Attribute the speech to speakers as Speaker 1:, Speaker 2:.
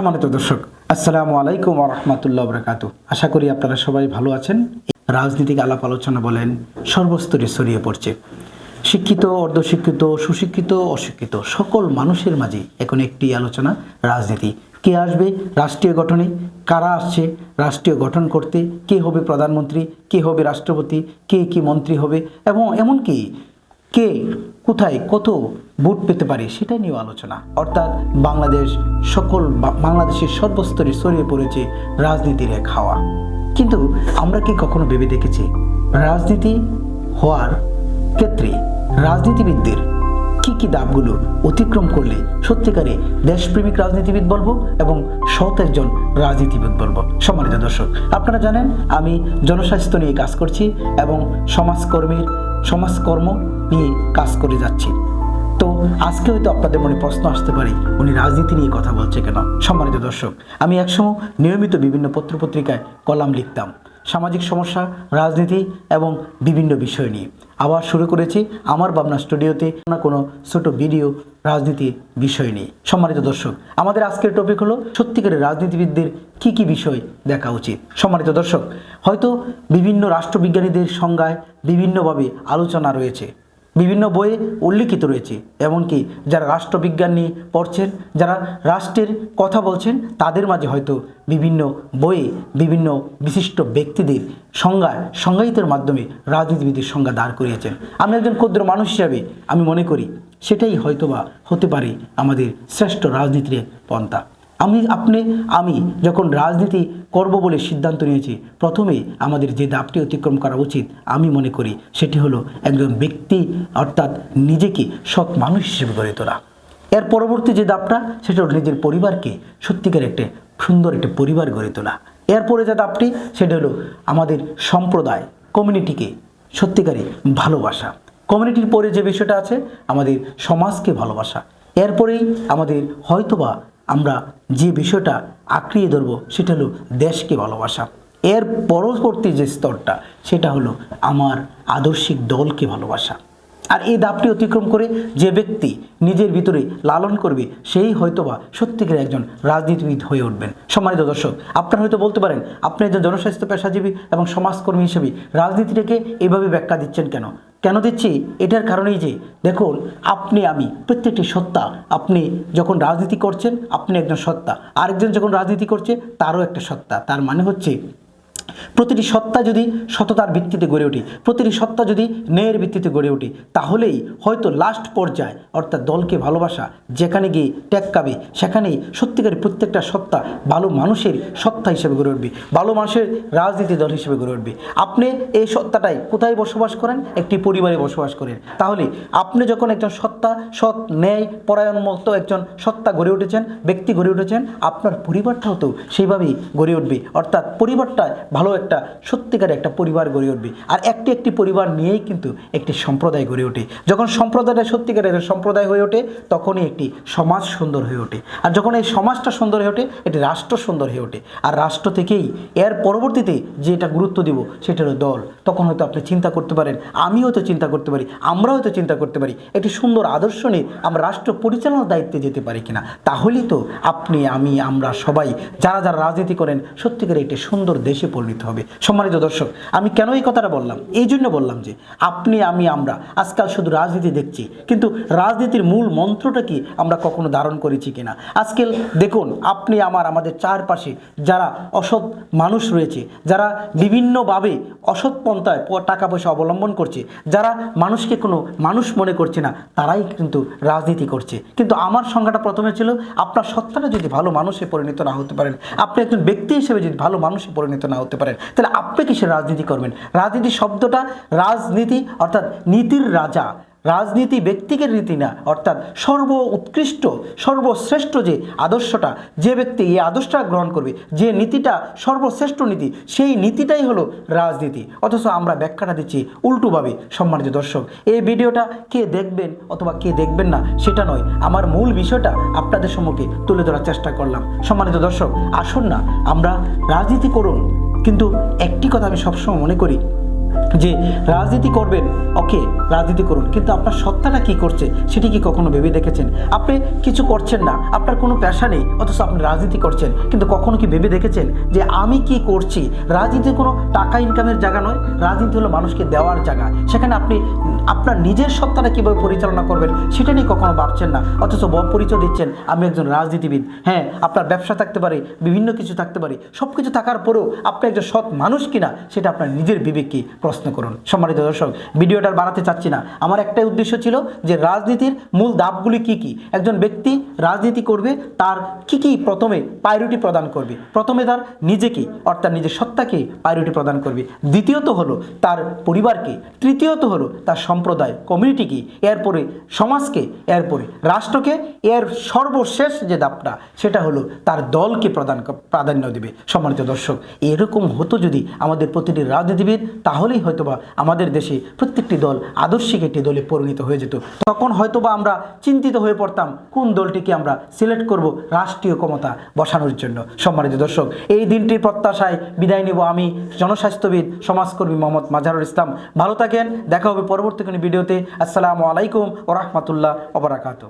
Speaker 1: সম্মানিত দর্শক, আসসালামু আলাইকুম রহমতুল্লাহ বরকাত। আশা করি আপনারা সবাই ভালো আছেন। রাজনীতিক আলাপ আলোচনা বলেন, সর্বস্তরে ছড়িয়ে পড়ছে। শিক্ষিত, অর্ধশিক্ষিত, সুশিক্ষিত, অশিক্ষিত, সকল মানুষের মাঝে এখন একটি আলোচনা, রাজনীতি। কে আসবে রাষ্ট্রীয় গঠনে? কারা আসছে রাষ্ট্রীয় গঠন করতে? কে হবে প্রধানমন্ত্রী? কে হবে রাষ্ট্রপতি? কে কি মন্ত্রী হবে? এবং এমনকি কে কোথায় কত ভোট পেতে পারে সেটা নিয়েও আলোচনা। অর্থাৎ বাংলাদেশ সকল বাংলাদেশের সর্বস্তরে ছড়িয়ে পড়েছে রাজনীতির এক হাওয়া। কিন্তু আমরা কি কখনো ভেবে দেখেছি রাজনীতি হওয়ার ক্ষেত্রে রাজনীতিবিদদের কি কি দাবগুলো অতিক্রম করলে সত্যিকারে দেশপ্রেমিক রাজনীতিবিদ বলব এবং সৎ একজন রাজনীতিবিদ বলব? সম্মানিত দর্শক, আপনারা জানেন আমি জনস্বাস্থ্য নিয়ে কাজ করছি এবং সমাজকর্মীর সমাজকর্ম নিয়ে কাজ করে যাচ্ছি। তো আজকে হয়তো আপনাদের মনে প্রশ্ন আসতে পারে, উনি রাজনীতি নিয়ে কথা বলছে কেন? সম্মানিত দর্শক, আমি একসময় নিয়মিত বিভিন্ন পত্রপত্রিকায় কলাম লিখতাম। সামাজিক সমস্যা, রাজনীতি এবং বিভিন্ন বিষয় নিয়ে। আবার শুরু করেছি আমার ভাবনা স্টুডিওতে। না কোনো ছোট ভিডিও রাজনীতি বিষয় নিয়ে। সম্মানিত দর্শক, আমাদের আজকের টপিক হলো সত্যিকারের রাজনীতিবিদদের কি কি বিষয় দেখা উচিত। সম্মানিত দর্শক, হয়তো বিভিন্ন রাষ্ট্রবিজ্ঞানীদের সংজ্ঞায় বিভিন্নভাবে আলোচনা রয়েছে। বিভিন্ন বইয়ে উল্লিখিত রয়েছে। এমনকি যারা রাষ্ট্রবিজ্ঞান নিয়ে পড়ছেন, যারা রাষ্ট্রের কথা বলছেন, তাদের মাঝে হয়তো বিভিন্ন বইয়ে বিভিন্ন বিশিষ্ট ব্যক্তিদের সংজ্ঞা, সংজ্ঞায়িতের মাধ্যমে রাজনীতিবিদের সংজ্ঞা দাঁড় করিয়েছেন। আমি একজন ক্ষুদ্র মানুষ হিসাবে আমি মনে করি, সেটাই হয়তোবা হতে পারে আমাদের শ্রেষ্ঠ রাজনীতির পন্থা। আমি, আপনি, আমি যখন রাজনীতি করব বলে সিদ্ধান্ত নিয়েছি প্রথমে আমাদের যে দাপটি অতিক্রম করা উচিত, আমি মনে করি সেটি হলো একজন ব্যক্তি অর্থাৎ নিজেকে সৎ মানুষ হিসেবে গড়ে তোলা। এর পরবর্তী যে দাপটা, সেটা হলো নিজের পরিবারকে সত্যিকার একটা সুন্দর একটা পরিবার গড়ে তোলা। এরপরে যে দাপটি, সেটা হলো আমাদের সম্প্রদায়, কমিউনিটিকে সত্যিকারে ভালোবাসা। কমিউনিটির পরে যে বিষয়টা আছে, আমাদের সমাজকে ভালোবাসা। এরপরেই আমাদের হয়তোবা আমরা যে বিষয়টা আঁকড়িয়ে ধরবো, সেটা হলো দেশকে ভালোবাসা। এর পরবর্তী যে স্তরটা, সেটা হলো আমার আদর্শিক দলকে ভালোবাসা। আর এই দাপটি অতিক্রম করে যে ব্যক্তি নিজের ভিতরে লালন করবে, সেই হয়তোবা সত্যিকার একজন রাজনীতিবিদ হয়ে উঠবেন। সম্মানিত দর্শক, আপনারা হয়তো বলতে পারেন, আপনি একজন জনস্বাস্থ্য পেশাজীবী এবং সমাজকর্মী হিসেবে রাজনীতিটাকে এভাবে ব্যাখ্যা দিচ্ছেন কেন? কেন দিচ্ছি? এটার কারণেই যে, দেখুন, আপনি, আমি, প্রত্যেকটি সত্তা আপনি যখন রাজনীতি করছেন, আপনি একজন সত্তা। আরেকজন যখন রাজনীতি করছে, তারও একটা সত্তা। তার মানে হচ্ছে প্রতিটি সত্তা যদি সততার ভিত্তিতে গড়ে ওঠে, প্রতিটি সত্তা যদি ন্যায়ের ভিত্তিতে গড়ে ওঠে, তাহলেই হয়তো লাস্ট পর্যায়ে, অর্থাৎ দলকে ভালোবাসা, যেখানে গিয়ে টেক্কাবে সেখানেই সত্যিকারের প্রত্যেকটা সত্তা ভালো মানুষের সত্তা হিসেবে গড়ে উঠবে, ভালো মানুষের রাজনীতি দল হিসেবে গড়ে উঠবে। আপনি এই সত্তাটাই কোথায় বসবাস করেন? একটি পরিবারে বসবাস করেন। তাহলে আপনি যখন একজন সত্তা, সৎ, ন্যায় পরায়ণ মতো একজন সত্তা গড়ে উঠেছেন, ব্যক্তি গড়ে উঠেছেন, আপনার পরিবারটাও তো সেইভাবেই গড়ে উঠবে। অর্থাৎ পরিবারটা ভালো একটা সত্যিকার একটা পরিবার গড়ে উঠবে। আর একটি একটি পরিবার নিয়েই কিন্তু একটি সম্প্রদায় গড়ে ওঠে। যখন সম্প্রদায়টা সত্যিকারের একটা সম্প্রদায় হয়ে ওঠে, তখনই একটি সমাজ সুন্দর হয়ে ওঠে। আর যখন এই সমাজটা সুন্দর হয়ে ওঠে একটি রাষ্ট্র সুন্দর হয়ে ওঠে। আর রাষ্ট্র থেকেই এর পরবর্তীতে যেটা গুরুত্ব দিব, সেটা হলো দল। তখন হয়তো আপনি চিন্তা করতে পারেন আমি হয়তো চিন্তা করতে পারি আমরা হয়তো চিন্তা করতে পারি, একটি সুন্দর আদর্শ নিয়ে আমরা রাষ্ট্র পরিচালনার দায়িত্বে যেতে পারি কিনা। তাহলেই তো আপনি, আমি, আমরা সবাই, যারা যারা রাজনীতি করেন সত্যিকার একটি সুন্দর দেশে পরিণত হবে। সম্মানিত দর্শক, আমি কেন এই কথাটা বললাম? এই জন্য বললাম যে, আপনি, আমি, আমরা আজকাল শুধু রাজনীতি দেখছি, কিন্তু রাজনীতির মূল মন্ত্রটা কি আমরা কখনো ধারণ করেছি কিনা? আজকাল দেখুন, আপনি, আমার, আমাদের চারপাশে যারা অসৎ মানুষ রয়েছে, যারা বিভিন্নভাবে অসৎ পন্থায় টাকা পয়সা অবলম্বন করছে, যারা মানুষকে কোনো মানুষ মনে করছে না, তারাই কিন্তু রাজনীতি করছে। কিন্তু আমার সংজ্ঞাটা প্রথমে ছিল, আপনার সত্তাটা যদি ভালো মানুষে পরিণত না হতে পারেন, আপনি একজন ব্যক্তি হিসেবে যদি ভালো মানুষে পরিণত না হতে পারেন। তাহলে আপনি কিসের রাজনীতি করবেন? রাজনীতি শব্দটা রাজনীতি, অর্থাৎ নীতির রাজা। রাজনীতি ব্যক্তিকের রীতি না, অর্থাৎ সর্ব উৎকৃষ্ট সর্বশ্রেষ্ঠ যে আদর্শটা, যে ব্যক্তি এই আদর্শটা গ্রহণ করবে, যে নীতিটা সর্বশ্রেষ্ঠ নীতি, সেই নীতিটাই হলো রাজনীতি। অথচ আমরা ব্যাখ্যাটা দিচ্ছি উল্টোভাবে, সম্মানিত দর্শক। এই ভিডিওটা কে দেখবেন অথবা কে দেখবেন না, সেটা নয়। আমার মূল বিষয়টা আপনাদের সম্মুখে তুলে ধরার চেষ্টা করলাম। সম্মানিত দর্শক, আসুন না, আমরা রাজনীতি করুন কিন্তু একটি কথা আমি সবসময় মনে করি যে রাজনীতি করবেন, ওকে, রাজনীতি করুন। কিন্তু আপনার সত্তাটা কি করছে, সেটি কি কখনো ভেবে দেখেছেন? আপনি কিছু করছেন না, আপনার কোনো পেশা নেই, অথচ আপনি রাজনীতি করছেন। কিন্তু কখনো কি ভেবে দেখেছেন যে আমি কি করছি? রাজনীতি কোনো টাকা ইনকামের জায়গা নয়, রাজনীতি হলো মানুষকে দেওয়ার জায়গা। সেখানে আপনি, আপনার নিজের সত্তাটা কীভাবে পরিচালনা করবেন, সেটা নিয়ে কখনো ভাবছেন না, অথচ পরিচয় দিচ্ছেন, আমি একজন রাজনীতিবিদ। হ্যাঁ আপনার ব্যবসা থাকতে পারে, বিভিন্ন কিছু থাকতে পারে। সব কিছু থাকার পরেও আপনি একজন সৎ মানুষ কিনা, সেটা আপনার নিজের বিবেককে প্রশ্ন করুন। সম্মানিত দর্শক, ভিডিওটা আর বাড়াতে চাচ্ছি না। আমার একটাই উদ্দেশ্য ছিল যে রাজনীতির মূল ধাপগুলি কি কি? একজন ব্যক্তি রাজনীতি করবে, তার কি কি প্রথমে প্রায়োরিটি প্রদান করবে? প্রথমে তার নিজেকে, অর্থাৎ নিজের সত্তাকে প্রায়োরিটি প্রদান করবে। দ্বিতীয়ত হলো তার পরিবারকে। তৃতীয়ত হলো তার সম্প্রদায় কমিউনিটিকে এরপরে সমাজকে, এরপরে রাষ্ট্রকে। এর সর্বশেষ যে ধাপটা সেটা হলো তার দলকে প্রদান প্রাধান্য দেবে। সম্মানিত দর্শক, এরকম হতো যদি আমাদের প্রতিটি রাজনীতিবিদ তাহলেই হয়তোবা আমাদের দেশে প্রত্যেকটি দল আদর্শিক একটি দলে পরিণত হয়ে যেত। তখন হয়তোবা আমরা চিন্তিত হয়ে পড়তাম, কোন দলটিকে আমরা সিলেক্ট করব রাষ্ট্রীয় ক্ষমতা বসানোর জন্য। সম্মানিত দর্শক, এই দিনটির প্রত্যাশায় বিদায় নেব আমি জনস্বাস্থ্যবিদ, সমাজকর্মী মোহাম্মদ মাজারুল ইসলাম। ভালো থাকেন, দেখা হবে পরবর্তী কোনো ভিডিওতে। আসসালামু আলাইকুম ও রহমতুল্লাহ ওবরাকাত